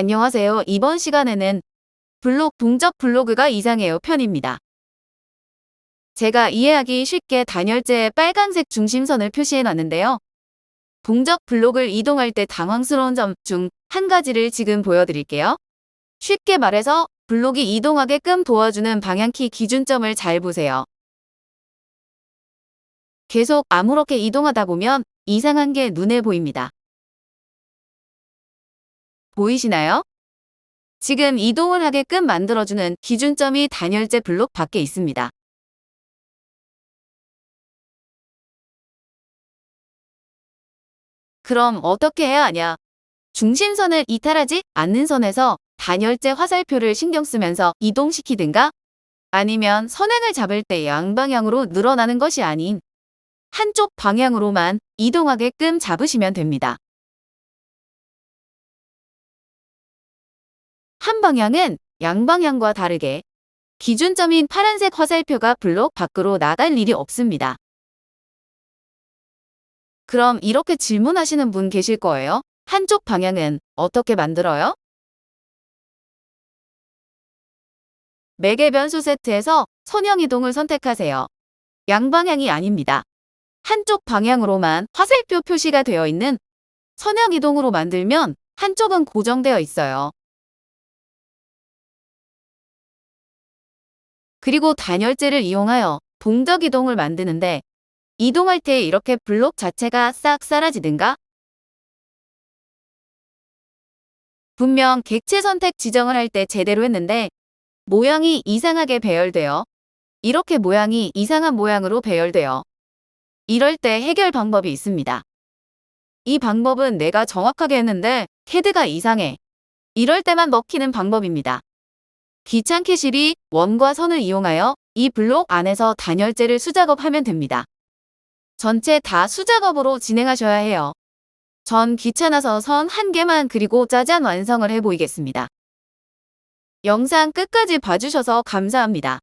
안녕하세요. 이번 시간에는 블록 동적 블로그가 이상해요 편입니다. 제가 이해하기 쉽게 단열재에 빨간색 중심선을 표시해 놨는데요. 동적 블록을 이동할 때 당황스러운 점 중 한 가지를 지금 보여드릴게요. 쉽게 말해서 블록이 이동하게끔 도와주는 방향키 기준점을 잘 보세요. 계속 아무렇게 이동하다 보면 이상한 게 눈에 보입니다. 보이시나요? 지금 이동을 하게끔 만들어주는 기준점이 단열재 블록 밖에 있습니다. 그럼 어떻게 해야 하냐? 중심선을 이탈하지 않는 선에서 단열재 화살표를 신경 쓰면서 이동시키든가 아니면 선행을 잡을 때 양방향으로 늘어나는 것이 아닌 한쪽 방향으로만 이동하게끔 잡으시면 됩니다. 한 방향은 양방향과 다르게 기준점인 파란색 화살표가 블록 밖으로 나갈 일이 없습니다. 그럼 이렇게 질문하시는 분 계실 거예요. 한쪽 방향은 어떻게 만들어요? 매개 변수 세트에서 선형 이동을 선택하세요. 양방향이 아닙니다. 한쪽 방향으로만 화살표 표시가 되어 있는 선형 이동으로 만들면 한쪽은 고정되어 있어요. 그리고 단열재를 이용하여 동적 이동을 만드는데 이동할 때 이렇게 블록 자체가 싹 사라지든가 분명 객체 선택 지정을 할 때 제대로 했는데 모양이 이상하게 배열되어 이렇게 모양이 이상한 모양으로 배열되어 이럴 때 해결 방법이 있습니다. 이 방법은 내가 정확하게 했는데 캐드가 이상해. 이럴 때만 먹히는 방법입니다. 귀찮게 실이 원과 선을 이용하여 이 블록 안에서 단열재를 수작업하면 됩니다. 전체 다 수작업으로 진행하셔야 해요. 전 귀찮아서 선 한 개만 그리고 짜잔 완성을 해보이겠습니다. 영상 끝까지 봐주셔서 감사합니다.